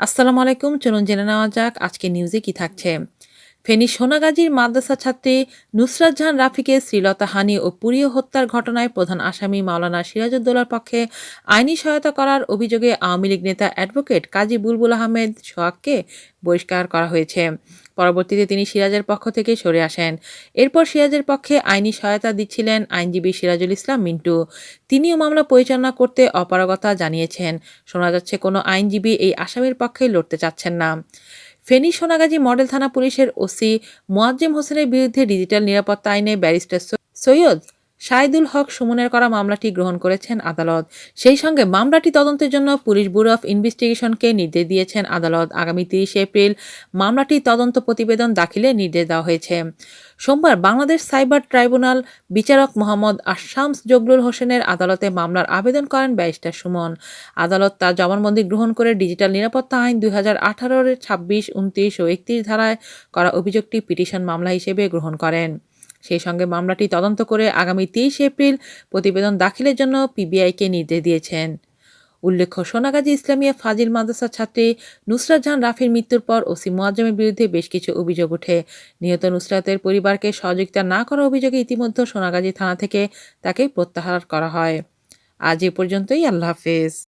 আসসালামু আলাইকুম চলুন জেনে নেওয়া যাক আজকে নিউজে কি থাকছে। ফেনী সোনাগাজীর মাদ্রাসা ছাত্রী নুসরাত জাহান রাফিকে শ্রীলতা হানি ও পুরীয় হত্যার ঘটনায় প্রধান আসামি মাওলানা সিরাজউদ্দৌলার পক্ষে আইনি সহায়তা করার অভিযোগে আওয়ামী লীগ নেতা অ্যাডভোকেট কাজী বুলবুল আহমেদ সোহাগকে বহিষ্কার করা হয়েছে। পরবর্তীতে তিনি সিরাজের পক্ষ থেকে সরে আসেন। এরপর সিরাজের পক্ষে আইনি সহায়তা দিচ্ছিলেন আইনজীবী সিরাজুল ইসলাম মিন্টু। তিনিও মামলা পরিচালনা করতে অপারগতা জানিয়েছেন। শোনা যাচ্ছে, কোনো আইনজীবী এই আসামির পক্ষে লড়তে চাচ্ছেন না। ফেনী সোনাগাজী মডেল থানা পুলিশের ওসি মোয়াজ্জেম হোসেনের বিরুদ্ধে ডিজিটাল নিরাপত্তা আইনে ব্যারিস্টার সৈয়দ শাহিদুল হক সুমনের করা মামলাটি গ্রহণ করেছেন আদালত। সেই সঙ্গে মামলাটি তদন্তের জন্য পুলিশ ব্যুরো অফ ইনভেস্টিগেশনকে নির্দেশ দিয়েছেন আদালত। আগামী তিরিশে এপ্রিল মামলাটি তদন্ত প্রতিবেদন দাখিলে নির্দেশ দেওয়া হয়েছে। সোমবার বাংলাদেশ সাইবার ট্রাইব্যুনাল বিচারক মোহাম্মদ আশামস জগলুল হোসেনের আদালতে মামলার আবেদন করেন ব্যারিস্টার সুমন। আদালত তার জবানবন্দি গ্রহণ করে ডিজিটাল নিরাপত্তা আইন দুই হাজার আঠারোর ছাব্বিশ, উনত্রিশ ও একত্রিশ ধারায় করা অভিযোগটি পিটিশন মামলা হিসেবে গ্রহণ করেন। সেই সঙ্গে মামলাটি তদন্ত করে আগামী তেইশ এপ্রিল প্রতিবেদন দাখিলের জন্য পিবিআইকে নির্দেশ দিয়েছেন। উল্লেখ্য, সোনাগাজী ইসলামিয়া ফাজিল মাদ্রাসার ছাত্রী নুসরাত জাহান রাফির মৃত্যুর পর ওসি মোয়াজ্জমের বিরুদ্ধে বেশ কিছু অভিযোগ ওঠে। নিহত নুসরাতের পরিবারকে সহযোগিতা না করার অভিযোগে ইতিমধ্যে সোনাগাজী থানা থেকে তাকে প্রত্যাহার করা হয়। আজ এ পর্যন্তই, আল্লাহ হাফেজ।